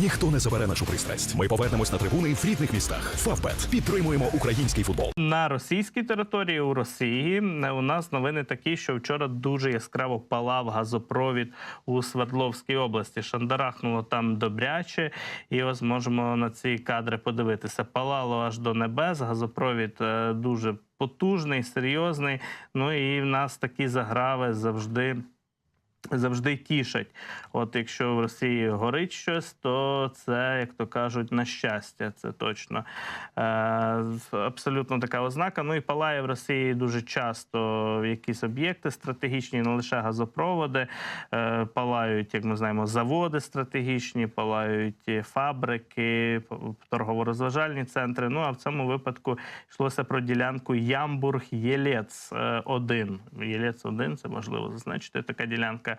Ніхто не забере нашу пристрасть. Ми повернемось на трибуни в рідних містах. Фавбет підтримуємо український футбол. На російській території у Росії у нас новини такі, що вчора дуже яскраво палав газопровід у Свердловській області. Шандарахнуло там добряче, і ось можемо на ці кадри подивитися. Палало аж до небес. Газопровід е, дуже потужний, серйозний. Ну і в нас такі заграви завжди. Завжди тішать. От якщо в Росії горить щось, то це, як то кажуть, на щастя, це точно е, абсолютно така ознака. Ну і палає в Росії дуже часто якісь об'єкти стратегічні, не лише газопроводи, е, палають, як ми знаємо, заводи стратегічні, палають фабрики, торгово-розважальні центри. Ну а в цьому випадку йшлося про ділянку Ямбург-Єлєц 1. Єлєц 1 це можливо зазначити така ділянка е,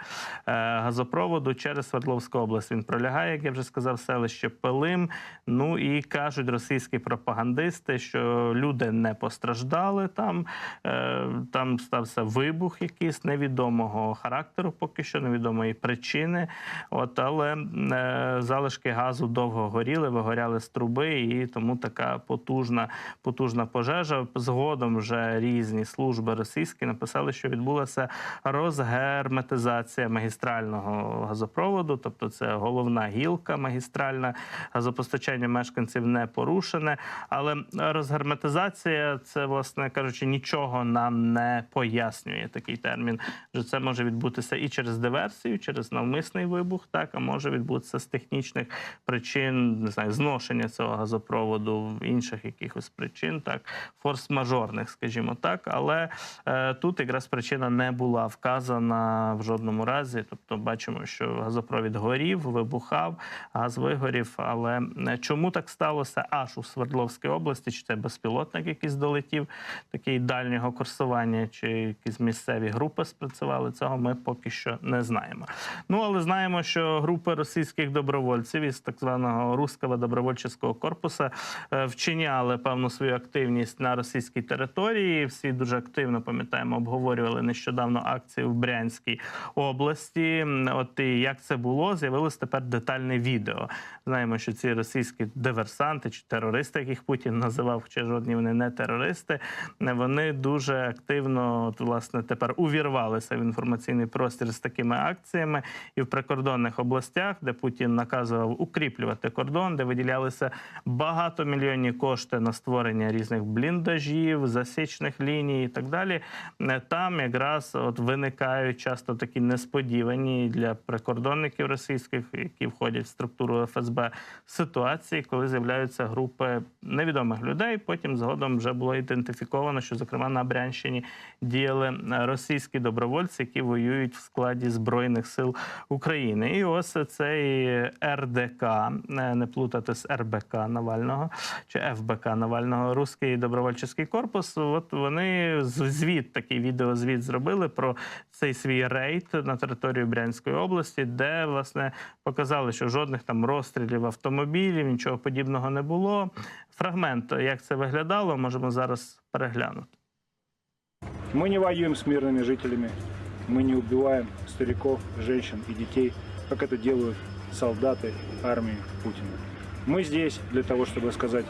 газопроводу через Свердловську область. Він пролягає, як я вже сказав, селище Пилим. Ну і кажуть російські пропагандисти, що люди не постраждали там. Е, Там стався вибух якийсь невідомого характеру, поки що невідомої причини. От але е, залишки газу довго горіли, вигоряли з труби, і тому така потужна, потужна пожежа. Згодом вже різні служби російські написали, що відбулася розгерметизація магістрального газопроводу, тобто це головна гілка магістральна, газопостачання мешканців не порушене. Але розгерметизація це, власне кажучи, нічого нам не пояснює такий термін. Що це може відбутися і через диверсію, через навмисний вибух, так а може відбутися з технічних причин, не знаю, зношення цього газопроводу, інших якихось причин, так форс-мажорних, скажімо так. Але е, тут якраз причина не була вказана в жодному разі. Тобто, бачимо, що газопровід горів, вибухав, газ вигорів. Але е, чому так сталося аж у Свердловській області? Чи це безпілотник, якийсь долетів такий дальнього курсування, чи якісь місцеві групи спрацювали? Цього ми поки що не знаємо. Ну але знаємо, що групи російських добровольців із так званого руського добровольчого корпусу е, вчиняли певну свою активність на російській території. Всі дуже активно пам'ятаємо, обговорювали нещодавно акцію в Брянській області. От і як це було, з'явилось тепер детальне відео. Знаємо, що ці російські диверсанти чи терористи, яких Путін називав, хоча жодні вони не терористи, вони дуже активно от, власне тепер увірвалися в інформаційний простір з такими акціями і в прикордонних областях, де Путін наказував укріплювати кордон, де виділялися багатомільйонні кошти на створення різних бліндажів, засічних ліній і так далі. Е, Там якраз от виникають часто такі несподівані для прикордонників російських, які входять в структуру ФСБ, ситуації, коли з'являються групи невідомих людей. Потім згодом вже було ідентифіковано, що зокрема на Брянщині діяли російські добровольці, які воюють в складі збройних сил України. І ось цей РДК, е, не плутати з РБК Навального чи ФБК Навального, Руський добровольчий корпус. От вони звіт, такий відеозвіт зробили про цей свій рейд на територію Брянської області, де власне показали, що жодних там розстрілів автомобілів, нічого подібного не було. Фрагмент, як це виглядало, можемо зараз переглянути. Мы не воюем с мирными жителями, мы не убиваем стариков, женщин и детей, как это делают солдаты армии Путина. Мы здесь для того, чтобы сказать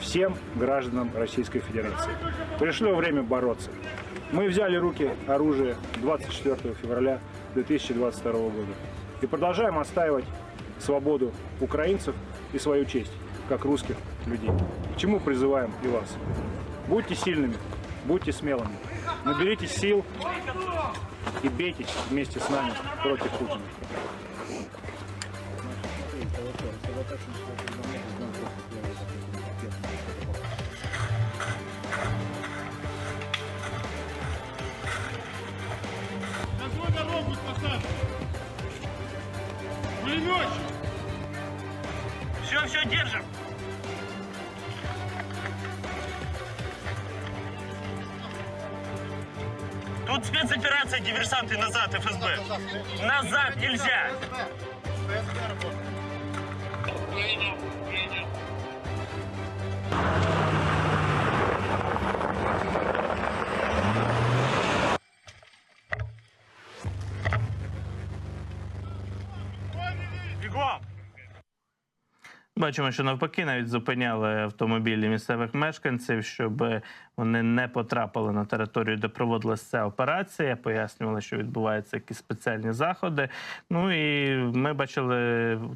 всем гражданам Российской Федерации. Пришло время бороться. Мы взяли руки оружие 24 февраля 2022 года и продолжаем отстаивать свободу украинцев и свою честь, как русских людей. К чему призываем и вас. Будьте сильными, будьте смелыми. Наберитесь сил и бейтесь вместе с нами против Путина. На Короче, все-все держим. Тут спецоперация, диверсанты назад, ФСБ. Назад нельзя. Я иду. Бачимо, що навпаки навіть зупиняли автомобілі місцевих мешканців, щоб вони не потрапили на територію, де проводилася ця операція. Пояснювали, що відбуваються якісь спеціальні заходи. Ну і ми бачили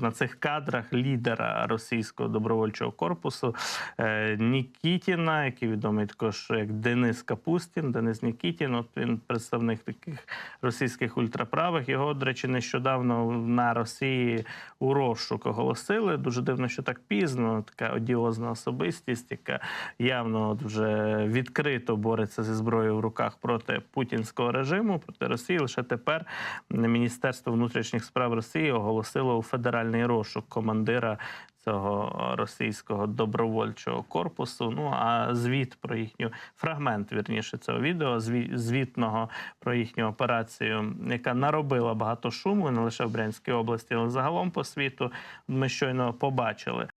на цих кадрах лідера російського добровольчого корпусу е, Нікітіна, який відомий також як Денис Капустін. Денис Нікітін. От він представник таких російських ультраправих. Його, до речі, нещодавно на Росії у розшук оголосили. Дуже дивно, що так пізно. Така одіозна особистість, яка явно от вже відкрито бореться зі зброєю в руках проти путінського режиму, проти Росії. Лише тепер Міністерство внутрішніх справ Росії оголосило у федеральний розшук командира цього російського добровольчого корпусу. Ну а звіт про їхню фрагмент, вірніше цього відео, зві- звітного про їхню операцію, яка наробила багато шуму не лише в Брянській області, але загалом по світу. Ми щойно побачили.